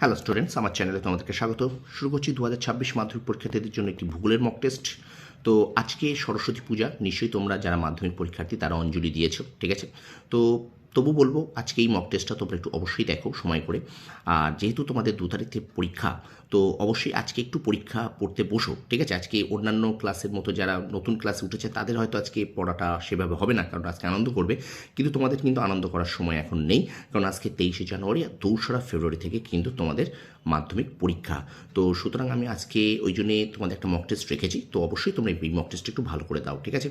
Hello students আমার চ্যানেলে তোমাদেরকে স্বাগত শুরু করছি দু হাজার ছাব্বিশ মাধ্যমিক পরীক্ষার্থীদের জন্য একটি ভূগোলের মক টেস্ট তো আজকে সরস্বতী পূজা, নিশ্চয়ই তোমরা যারা মাধ্যমিক পরীক্ষার্থী, তারা অঞ্জলি দিয়েছ, ঠিক আছে? তো তবু বলব, আজকে এই মক টেস্টটা তোমরা একটু অবশ্যই দেখো সময় করে। আর যেহেতু তোমাদের দু তারিখে পরীক্ষা, তো অবশ্যই আজকে একটু পরীক্ষা পড়তে বসো, ঠিক আছে? আজকে অন্যান্য ক্লাসের মতো যারা নতুন ক্লাসে উঠেছে, তাদের হয়তো আজকে পড়াটা সেভাবে হবে না, কারণ আজকে আনন্দ করবে। কিন্তু তোমাদের কিন্তু আনন্দ করার সময় এখন নেই, কারণ আজকে তেইশে জানুয়ারি আর দোসরা ফেব্রুয়ারি থেকে কিন্তু তোমাদের মাধ্যমিক পরীক্ষা। তো সুতরাং আমি আজকে ওই জন্যে তোমাদের একটা মক টেস্ট রেখেছি, তো অবশ্যই তোমরা এই মক টেস্ট একটু ভালো করে দাও, ঠিক আছে?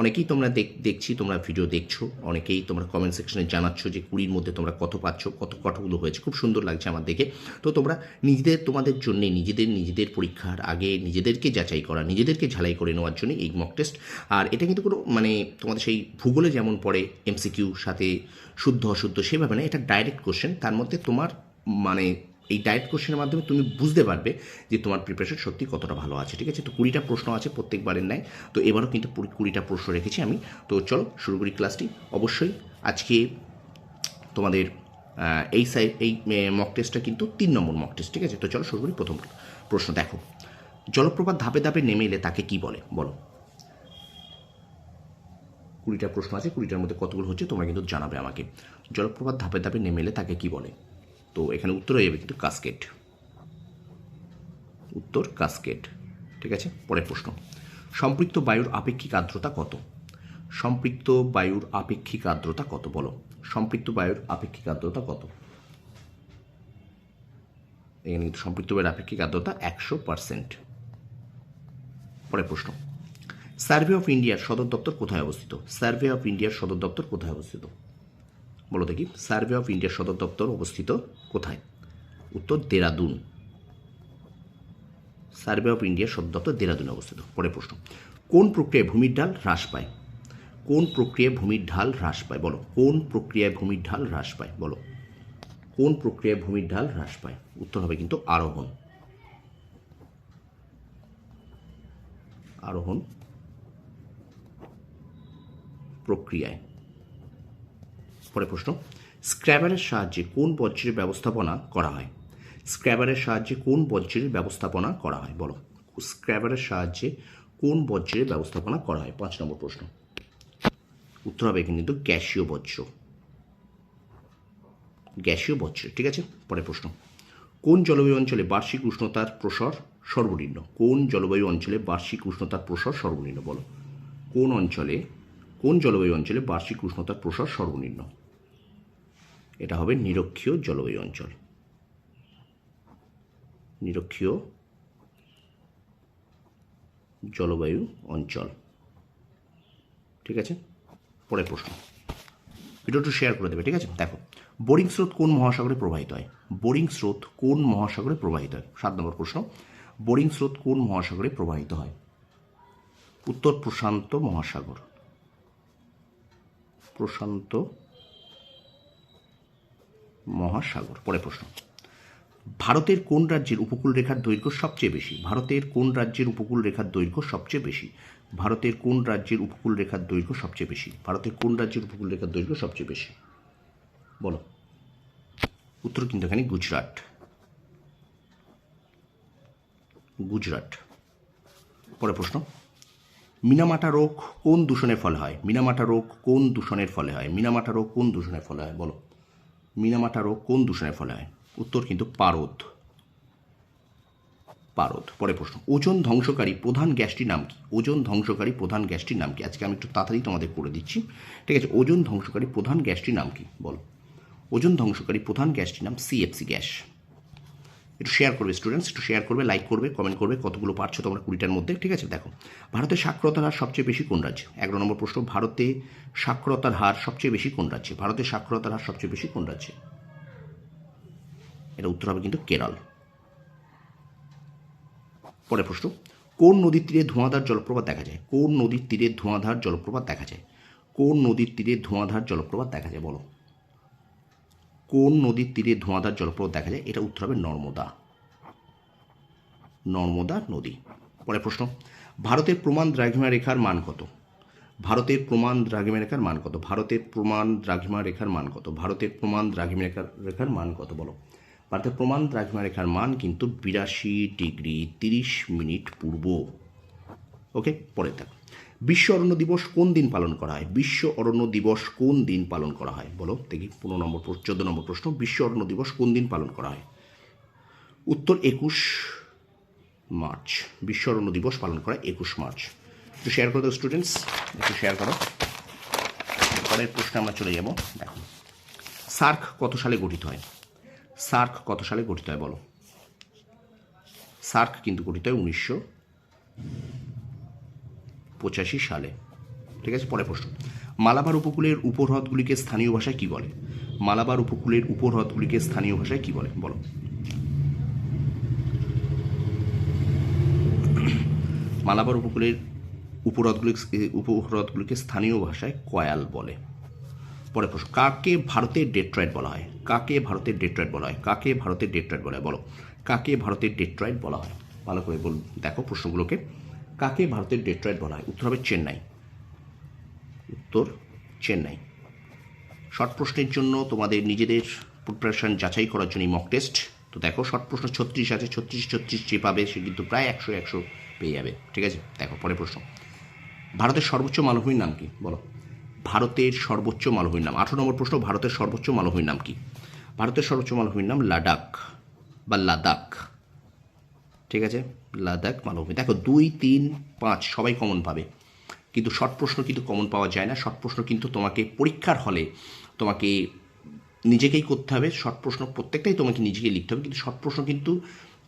অনেকেই তোমরা দেখ, দেখছি, তোমরা ভিডিও দেখছ, অনেকেই তোমরা কমেন্ট সেকশনে জানাচ্ছ যে কুড়ির মধ্যে তোমরা কত পাচ্ছ, কত কতগুলো হয়েছে। খুব সুন্দর লাগছে আমার দেখে। তো তোমরা নিজেদের, তোমাদের জন্যে নিজেদের নিজেদের পরীক্ষার আগে নিজেদেরকে যাচাই করা, নিজেদেরকে ঝালাই করে নেওয়ার জন্য এই মক টেস্ট আর এটা কিন্তু কোনো মানে তোমাদের সেই ভূগোলে যেমন পড়ে এমসিকিউ সাথে শুদ্ধ, অশুদ্ধ সেভাবে না, এটা ডাইরেক্ট কোশ্চেন তার মধ্যে তোমার মানে এই ডায়েট কোশ্চেনের মাধ্যমে তুমি বুঝতে পারবে যে তোমার প্রিপারেশন সত্যি কতটা ভালো আছে, ঠিক আছে? তো কুড়িটা প্রশ্ন আছে প্রত্যেকবারের ন্যায়। তো এবারও কিন্তু কুড়িটা প্রশ্ন রেখেছি আমি। তো চলো, শুরু করি ক্লাসটি অবশ্যই আজকে তোমাদের এই সাই এই মক টেস্টটা কিন্তু তিন নম্বর মক টেস্ট ঠিক আছে? তো চলো শুরু করি প্রথম প্রশ্ন। দেখো, জলপ্রপাত ধাপে ধাপে নেমে এলে তাকে কি বলে? বলো। কুড়িটা প্রশ্ন আছে, কুড়িটার মধ্যে কতগুলো হচ্ছে তোমরা কিন্তু জানাবে আমাকে। জলপ্রপাত ধাপে ধাপে নেমে এলে তাকে কি বলে? তো এখানে উত্তর হয়ে যাবে কিন্তু কাস্কেট উত্তর কাস্কেট ঠিক আছে? পরের প্রশ্ন। সম্পৃক্ত বায়ুর আপেক্ষিক আর্দ্রতা কত? সম্পৃক্ত বায়ুর আপেক্ষিক আর্দ্রতা কত? বলো। সম্পৃক্ত বায়ুর আপেক্ষিক আর্দ্রতা কত? এখানে সম্পৃক্ত বায়ুর আপেক্ষিক আর্দ্রতা একশো পার্সেন্ট। পরের প্রশ্ন। সার্ভে অফ ইন্ডিয়ার সদর দপ্তর কোথায় অবস্থিত? সার্ভে অফ ইন্ডিয়ার সদর দপ্তর কোথায় অবস্থিত? বলো দেখি, সার্ভে অফ ইন্ডিয়ার সদর দপ্তর অবস্থিত কোথায়? উত্তর দেরাদুন। সার্ভে অফ ইন্ডিয়ার সদর দপ্তর দেরাদুনে অবস্থিত। পরের প্রশ্ন, কোন প্রক্রিয়ায় ভূমির ডাল হ্রাস পায়? কোন প্রক্রিয়ায় ভূমির ঢাল হ্রাস পায়? বলো, কোন প্রক্রিয়ায় ভূমির ঢাল হ্রাস পায়? বলো, কোন প্রক্রিয়ায় ভূমির ঢাল হ্রাস পায়? উত্তর হবে কিন্তু আরোহণ। আরোহণ প্রক্রিয়ায়। পরে প্রশ্ন, স্ক্র্যাবারের সাহায্যে কোন বজ্রের ব্যবস্থাপনা করা হয়? স্ক্র্যাবারের সাহায্যে কোন বজ্রের ব্যবস্থাপনা করা হয়? বলো, স্ক্র্যাবারের সাহায্যে কোন বজ্রের ব্যবস্থাপনা করা হয়? পাঁচ নম্বর প্রশ্ন। উত্তর হবে কিন্তু গ্যাসীয় বজ্র গ্যাসীয় বজ্র ঠিক আছে? পরে প্রশ্ন। কোন জলবায়ু অঞ্চলে বার্ষিক উষ্ণতার প্রসর সর্বনিম্ন? কোন জলবায়ু অঞ্চলে বার্ষিক উষ্ণতার প্রসর সর্বনিম্ন? বলো। কোন অঞ্চলে, কোন জলবায়ু অঞ্চলে বার্ষিক উষ্ণতার প্রসার সর্বনিম্ন? এটা হবে নিরক্ষীয় জলবায়ু অঞ্চল। নিরক্ষীয় জলবায়ু অঞ্চল। ঠিক আছে? পরের প্রশ্ন। ভিডিওটি শেয়ার করে দেবে, ঠিক আছে? দেখো, বোরিং স্রোত কোন মহাসাগরে প্রবাহিত হয়? বোরিং স্রোত কোন মহাসাগরে প্রবাহিত হয়? সাত নম্বর প্রশ্ন, বোরিং স্রোত কোন মহাসাগরে প্রবাহিত হয়? উত্তর, প্রশান্ত মহাসাগর। প্রশান্ত মহাসাগর পরে প্রশ্ন। ভারতের কোন রাজ্যের উপকূল রেখার দৈর্ঘ্য সবচেয়ে বেশি? ভারতের কোন রাজ্যের উপকূল রেখার দৈর্ঘ্য সবচেয়ে বেশি? ভারতের কোন রাজ্যের উপকূল রেখার দৈর্ঘ্য সবচেয়ে বেশি? ভারতের কোন রাজ্যের উপকূল রেখার দৈর্ঘ্য সবচেয়ে বেশি? বলো। উত্তর কিন্তু এখানে গুজরাট। গুজরাট। পরে প্রশ্ন। মিনামাটা রোগ কোন দূষণের ফলে হয়? মিনামাটা রোগ কোন দূষণের ফলে হয়? মিনামাটা রোগ কোন দূষণের ফলে হয়? বলো। মিনামাটা রোগ কোন দূষণের ফলে হয়? উত্তর কিন্তু পারদ। পারদ পরে প্রশ্ন। ওজন ধ্বংসকারী প্রধান গ্যাসটির নাম কি? ওজন ধ্বংসকারী প্রধান গ্যাসটির নাম কি? আজকে আমি একটু তাড়াতাড়ি তোমাদের করে দিচ্ছি। ঠিক আছে, ওজন ধ্বংসকারী প্রধান গ্যাসটির নাম কি? বলো। ওজন ধ্বংসকারী প্রধান গ্যাসটির নাম সিএফসি গ্যাস। একটু শেয়ার করবে স্টুডেন্টস একটু শেয়ার করবে লাইক করবে কমেন্ট করবে, কতগুলো পারছ তোমরা কুড়িটার মধ্যে, ঠিক আছে? দেখো, ভারতের সাক্ষরতার হার সবচেয়ে বেশি কোন রাজ্যে? এগারো নম্বর প্রশ্ন, ভারতে সাক্ষরতার হার সবচেয়ে বেশি কোন রাজ্যে? ভারতের সাক্ষরতার হার সবচেয়ে বেশি কোন রাজ্যে? এটা উত্তর হবে কিন্তু কেরল। পরে প্রশ্ন, কোন নদীর তীরে ধোঁয়াধার জলপ্রপাত দেখা যায়? কোন নদীর তীরে ধোঁয়াধার জলপ্রপাত দেখা যায়? কোন নদীর তীরে ধোঁয়াধার জলপ্রপাত দেখা যায় বলো। কোন নদীর তীরে ধোঁয়াধার জলপ্রপাত দেখা যায়? এটা উত্তর হবে নর্মদা। নর্মদা নদী। পরে প্রশ্ন, ভারতের প্রমাণ দ্রাঘিমা রেখার মান কত? ভারতের প্রমাণ দ্রাঘিমা রেখার মান কত? ভারতের প্রমাণ দ্রাঘিমা রেখার মান কত? ভারতের প্রমাণ দ্রাঘিমা রেখার রেখার মান কত বলো? ভারতের প্রমাণ দ্রাঘিমারেখার মান কিন্তু বিরাশি ডিগ্রি তিরিশ মিনিট পূর্ব। ওকে, পরে থাক। বিশ্ব অরণ্য দিবস কোন দিন পালন করা হয়? বিশ্ব অরণ্য দিবস কোন দিন পালন করা হয়? বলো, দেখি, পনেরো নম্বর চোদ্দ নম্বর প্রশ্ন, বিশ্ব অরণ্য দিবস কোন দিন পালন করা হয়? উত্তর, একুশ মার্চ। বিশ্ব অরণ্য দিবস পালন করা একুশ মার্চ। একটু শেয়ার করে স্টুডেন্টস একটু শেয়ার করো। পরের প্রশ্নে আমরা চলে যাব। দেখো, সার্ক কত সালে গঠিত হয়? সার্ক কত সালে গঠিত হয় বলো? সার্ক কিন্তু গঠিত হয় উনিশশো পঁচাশি সালে। ঠিক আছে? পরে প্রশ্ন। মালাবার উপকূলের উপহ্রদগুলিকে স্থানীয় ভাষায় কি বলে? মালাবার উপকূলের উপহ্রদগুলিকে স্থানীয় ভাষায় কি বলে? বলো। মালাবার উপকূলের উপহ্রদগুলি উপহ্রদগুলিকে স্থানীয় ভাষায় কয়াল বলে। পরে প্রশ্ন, কাকে ভারতের ডেট্রয়েড বলা হয়? কাকে ভারতের ডেট্রয়েড বলা হয়? কাকে ভারতের ডেট্রয়েড বলা? হয় বলো। কাকে ভারতের ডেট্রয়েড বলা হয়? ভালো করে বল দেখো প্রশ্নগুলোকে। কাকে ভারতের ডেট্রয়েড বলা হয়? উত্তর হবে চেন্নাই। উত্তর, চেন্নাই। শর্ট প্রশ্নের জন্য তোমাদের নিজেদের প্রিপারেশন যাচাই করার জন্য মক টেস্ট তো দেখো শর্ট প্রশ্ন ছত্রিশ আছে, ছত্রিশ ছত্রিশ যে পাবে সে কিন্তু প্রায় একশো একশো পেয়ে যাবে। ঠিক আছে? দেখো, পরের প্রশ্ন। ভারতের সর্বোচ্চ মালভূমির নাম কি? বলো। ভারতের সর্বোচ্চ মালভূমির নাম। আঠারো নম্বর প্রশ্ন, ভারতের সর্বোচ্চ মালভূমির নাম কি? ভারতের সর্বোচ্চ মালভূমির নাম লাডাখ বা লাদাখ। ঠিক আছে? লাদাখ মালভূমি। দেখো, দুই, তিন, পাঁচ সবাই কমন পাবে। কিন্তু শর্ট প্রশ্ন কিন্তু কমন পাওয়া যায় না। শর্ট প্রশ্ন কিন্তু তোমাকে পরীক্ষার হলে তোমাকে নিজেকেই করতে হবে। শর্ট প্রশ্ন প্রত্যেকটাই তোমাকে নিজেকে লিখতে হবে। কিন্তু শর্ট প্রশ্ন কিন্তু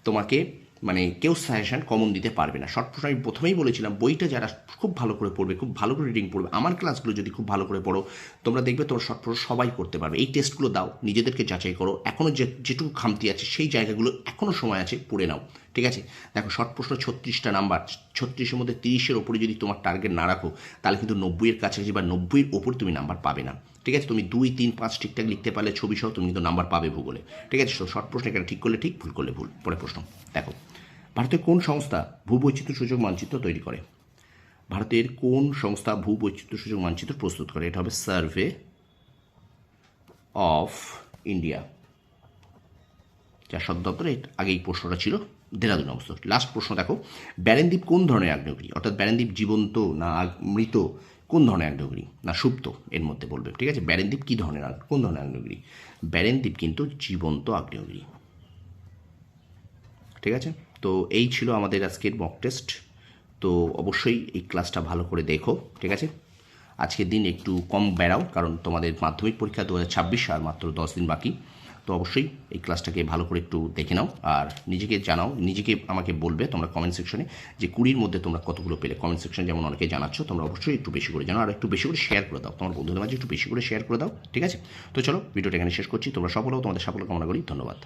তোমাকে মানে কেউ সাজেশন কমন দিতে পারবে না। শর্ট প্রশ্ন, আমি প্রথমেই বলেছিলাম, বইটা যারা খুব ভালো করে পড়বে, খুব ভালো করে রিডিং পড়বে, আমার ক্লাসগুলো যদি খুব ভালো করে পড়ো, তোমরা দেখবে তোমার শর্ট প্রশ্ন সবাই করতে পারবে। এই টেস্টগুলো দাও, নিজেদেরকে যাচাই করো এখনও যে, যেটুকু খামতি আছে, সেই জায়গাগুলো এখনও সময় আছে, পড়ে নাও, ঠিক আছে? দেখো, শর্ট প্রশ্ন ছত্রিশটা নাম্বার ছত্রিশের মধ্যে তিরিশের ওপরে যদি তোমার টার্গেট না রাখো, তাহলে কিন্তু নব্বইয়ের কাছাকাছি বা নব্বইয়ের ওপর তুমি নাম্বার পাবে না। ঠিক আছে? তুমি দুই, তিন, পাঁচ ঠিকঠাক লিখতে পারলে ছবি সহ তুমি কিন্তু নাম্বার পাবে ভূগোলে। ঠিক আছে? শর্ট প্রশ্ন এখানে ঠিক করলে ঠিক, ভুল করলে ভুল। পরে প্রশ্ন, দেখো। ভারতের কোন সংস্থা ভূবৈচিত্র্য সূচক মানচিত্র তৈরি করে? ভারতের কোন সংস্থা ভূবৈচিত্র্য সূচক মানচিত্র প্রস্তুত করে? এটা হবে সার্ভে অফ ইন্ডিয়া যার সদর দপ্তরে এর আগে এই প্রশ্নটা ছিল, দেরাদুন অবস্থা লাস্ট প্রশ্ন দেখো ব্যারেনদ্বীপ কোন ধরনের আগ্নেয়গিরি? অর্থাৎ ব্যারেনদ্বীপ জীবন্ত না মৃত কোন ধরনের আগ্নেয়গিরি না, সুপ্ত, এর মধ্যে বলবে। ঠিক আছে? ব্যারেনদ্বীপ কী ধরনের কোন ধরনের আগ্নেয়গিরি ব্যারেনদ্বীপ কিন্তু জীবন্ত আগ্নেয়গিরি। ঠিক আছে? তো এই ছিল আমাদের আজকের মক টেস্ট তো অবশ্যই এই ক্লাসটা ভালো করে দেখো। ঠিক আছে? আজকের দিন একটু কম বেড়াও, কারণ তোমাদের মাধ্যমিক পরীক্ষা দু হাজার ছাব্বিশ, আর মাত্র দশ দিন বাকি। তো অবশ্যই এই ক্লাসটাকে ভালো করে একটু দেখে নাও। আর নিজেকে জানাও, নিজেকে আমাকে বলবে তোমরা কমেন্ট সেকশনে যে কুড়ির মধ্যে তোমরা কতগুলো পেলে। কমেন্ট সেকশন যেমন অনেকে জানাচ্ছ, তোমরা অবশ্যই একটু বেশি করে জানাও। আর একটু বেশি করে শেয়ার করে দাও। তোমার বন্ধুদের মাঝে একটু বেশি করে শেয়ার করে দাও, ঠিক আছে? তো চলো ভিডিওটা এখানে শেষ করছি। তোমরা সফল হও, তোমাদের সাফল্য কামনা করি। ধন্যবাদ।